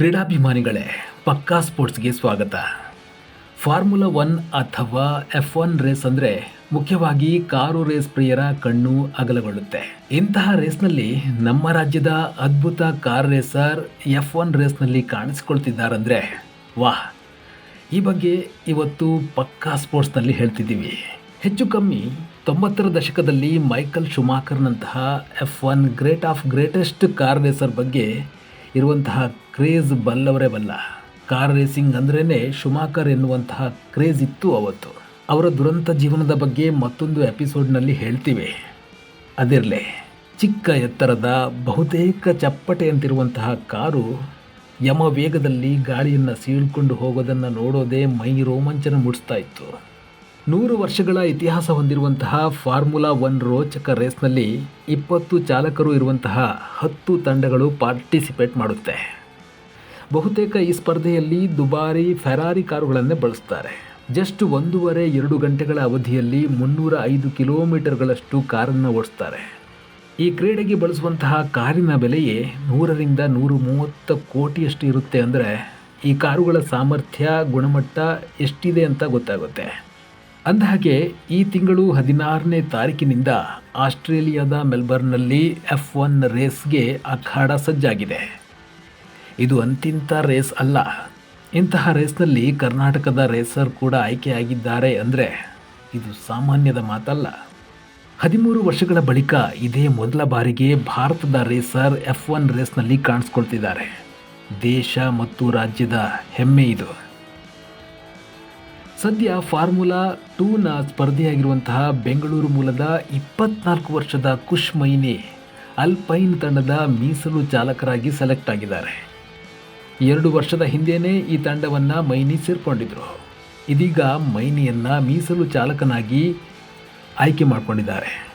ಕ್ರೀಡಾಭಿಮಾನಿಗಳೇ, ಪಕ್ಕಾ ಸ್ಪೋರ್ಟ್ಸ್ಗೆ ಸ್ವಾಗತ. ಫಾರ್ಮುಲಾ ಒನ್ ಅಥವಾ ಎಫ್ ಒನ್ ರೇಸ್ ಅಂದರೆ ಮುಖ್ಯವಾಗಿ ಕಾರು ರೇಸ್ ಪ್ರಿಯರ ಕಣ್ಣು ಅಗಲಗೊಳ್ಳುತ್ತೆ. ಇಂತಹ ರೇಸ್ನಲ್ಲಿ ನಮ್ಮ ರಾಜ್ಯದ ಅದ್ಭುತ ಕಾರ್ ರೇಸರ್ ಎಫ್ ಒನ್ ರೇಸ್ನಲ್ಲಿ ಕಾಣಿಸಿಕೊಳ್ತಿದ್ದಾರಂದ್ರೆ, ವಾಹ್! ಈ ಬಗ್ಗೆ ಇವತ್ತು ಪಕ್ಕಾ ಸ್ಪೋರ್ಟ್ಸ್ನಲ್ಲಿ ಹೇಳ್ತಿದ್ದೀವಿ. ಹೆಚ್ಚು ಕಮ್ಮಿ ತೊಂಬತ್ತರ ದಶಕದಲ್ಲಿ Michael ಶುಮಾಕರ್ನಂತಹ F one great of greatest car racer ಬಗ್ಗೆ ಇರುವಂತಹ ಕ್ರೇಜ್ ಬಲ್ಲವರೇ ಬಲ್ಲ. ಕಾರ್ ರೇಸಿಂಗ್ ಅಂದ್ರೇ ಶುಮಾಕರ್ ಎನ್ನುವಂತಹ ಕ್ರೇಜ್ ಇತ್ತು ಅವತ್ತು. ಅವರ ದುರಂತ ಜೀವನದ ಬಗ್ಗೆ ಮತ್ತೊಂದು ಎಪಿಸೋಡ್ನಲ್ಲಿ ಹೇಳ್ತೀವಿ. ಅದಿರಲಿ, ಚಿಕ್ಕ ಎತ್ತರದ ಬಹುತೇಕ ಚಪ್ಪಟೆ ಅಂತಿರುವಂತಹ ಕಾರು ಯಮ ವೇಗದಲ್ಲಿ ಗಾಳಿಯನ್ನು ಸೀಳ್ಕೊಂಡು ಹೋಗೋದನ್ನು ನೋಡೋದೇ ಮೈ ರೋಮಾಂಚನ ಮುಡಿಸ್ತಾ ಇತ್ತು. ನೂರು ವರ್ಷಗಳ ಇತಿಹಾಸ ಹೊಂದಿರುವಂತಹ ಫಾರ್ಮುಲಾ ಒನ್ ರೋಚಕ ರೇಸ್ನಲ್ಲಿ ಇಪ್ಪತ್ತು ಚಾಲಕರು ಇರುವಂತಹ ಹತ್ತು ತಂಡಗಳು ಪಾರ್ಟಿಸಿಪೇಟ್ ಮಾಡುತ್ತೆ. ಬಹುತೇಕ ಈ ಸ್ಪರ್ಧೆಯಲ್ಲಿ ದುಬಾರಿ ಫೆರಾರಿ ಕಾರುಗಳನ್ನೇ ಬಳಸ್ತಾರೆ. ಜಸ್ಟ್ ಒಂದೂವರೆ, ಎರಡು ಗಂಟೆಗಳ ಅವಧಿಯಲ್ಲಿ ಮುನ್ನೂರ ಐದು ಕಿಲೋಮೀಟರ್ಗಳಷ್ಟು ಕಾರನ್ನು ಓಡಿಸ್ತಾರೆ. ಈ ಕ್ರೀಡೆಗೆ ಬಳಸುವಂತಹ ಕಾರಿನ ಬೆಲೆಯೇ ನೂರರಿಂದ ನೂರು ಮೂವತ್ತು ಕೋಟಿಯಷ್ಟು ಇರುತ್ತೆ ಅಂದರೆ ಈ ಕಾರುಗಳ ಸಾಮರ್ಥ್ಯ, ಗುಣಮಟ್ಟ ಎಷ್ಟಿದೆ ಅಂತ ಗೊತ್ತಾಗುತ್ತೆ. ಅಂದಹಾಗೆ, ಈ ತಿಂಗಳು ಹದಿನಾರನೇ ತಾರೀಕಿನಿಂದ ಆಸ್ಟ್ರೇಲಿಯಾದ ಮೆಲ್ಬರ್ನ್ನಲ್ಲಿ ಎಫ್ ಒನ್ ರೇಸ್ಗೆ ಅಖಾಡ ಸಜ್ಜಾಗಿದೆ. ಇದು ಅಂತಿಂತ ರೇಸ್ ಅಲ್ಲ. ಇಂತಹ ರೇಸ್ನಲ್ಲಿ ಕರ್ನಾಟಕದ ರೇಸರ್ ಕೂಡ ಆಯ್ಕೆಯಾಗಿದ್ದಾರೆ ಅಂದರೆ ಇದು ಸಾಮಾನ್ಯದ ಮಾತಲ್ಲ. ಹದಿಮೂರು ವರ್ಷಗಳ ಬಳಿಕ ಇದೇ ಮೊದಲ ಬಾರಿಗೆ ಭಾರತದ ರೇಸರ್ ಎಫ್ ಒನ್ ರೇಸ್ನಲ್ಲಿ ಕಾಣಿಸ್ಕೊಳ್ತಿದ್ದಾರೆ. ದೇಶ ಮತ್ತು ರಾಜ್ಯದ ಹೆಮ್ಮೆ ಇದು. ಸದ್ಯ ಫಾರ್ಮುಲಾ ಟೂನ ಸ್ಪರ್ಧೆಯಾಗಿರುವಂತಹ ಬೆಂಗಳೂರು ಮೂಲದ ಇಪ್ಪತ್ನಾಲ್ಕು ವರ್ಷದ ಕುಶ್ ಮೈನೆ ಅಲ್ಪೈನ್ ತಂಡದ ಮೀಸಲು ಚಾಲಕರಾಗಿ ಸೆಲೆಕ್ಟ್ ಆಗಿದ್ದಾರೆ. ಎರಡು ವರ್ಷದ ಹಿಂದೆಯೇ ಈ ತಂಡವನ್ನು ಮೈನಿ ಸೇರಿಕೊಂಡಿದ್ರು. ಇದೀಗ ಮೈನಿಯನ್ನು ಮೀಸಲು ಚಾಲಕನಾಗಿ ಆಯ್ಕೆ ಮಾಡಿಕೊಂಡಿದ್ದಾರೆ.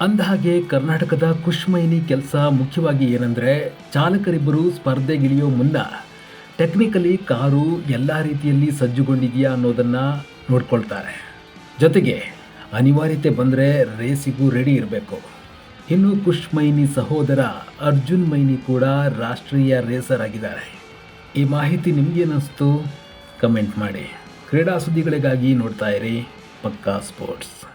ಅಂದಹಾಗೆ ಕರ್ನಾಟಕದ ಕುಶ್ಮೈನಿ ಕೆಲಸ ಮುಖ್ಯವಾಗಿ ಏನಂದರೆ ಚಾಲಕರಿಬ್ಬರು ಸ್ಪರ್ಧೆಗಿಳಿಯೋ ಮುನ್ನ ಟೆಕ್ನಿಕಲಿ ಕಾರು ಎಲ್ಲ ರೀತಿಯಲ್ಲಿ ಸಜ್ಜುಗೊಂಡಿದೆಯಾ ಅನ್ನೋದನ್ನು ನೋಡ್ಕೊಳ್ತಾರೆ. ಜೊತೆಗೆ, ಅನಿವಾರ್ಯತೆ ಬಂದರೆ ರೇಸಿಗೂ ರೆಡಿ ಇರಬೇಕು. ಇನ್ನು ಕುಶ್ ಮೈನಿ ಸಹೋದರ ಅರ್ಜುನ್ ಮೈನಿ ಕೂಡ ರಾಷ್ಟ್ರೀಯ ರೇಸರ್ ಆಗಿದ್ದಾರೆ. ಈ ಮಾಹಿತಿ ನಿಮಗೇನಿಸ್ತು ಕಮೆಂಟ್ ಮಾಡಿ. ಕ್ರೀಡಾ ಸುದ್ದಿಗಳಿಗಾಗಿ ನೋಡ್ತಾ ಇರಿ ಪಕ್ಕಾ ಸ್ಪೋರ್ಟ್ಸ್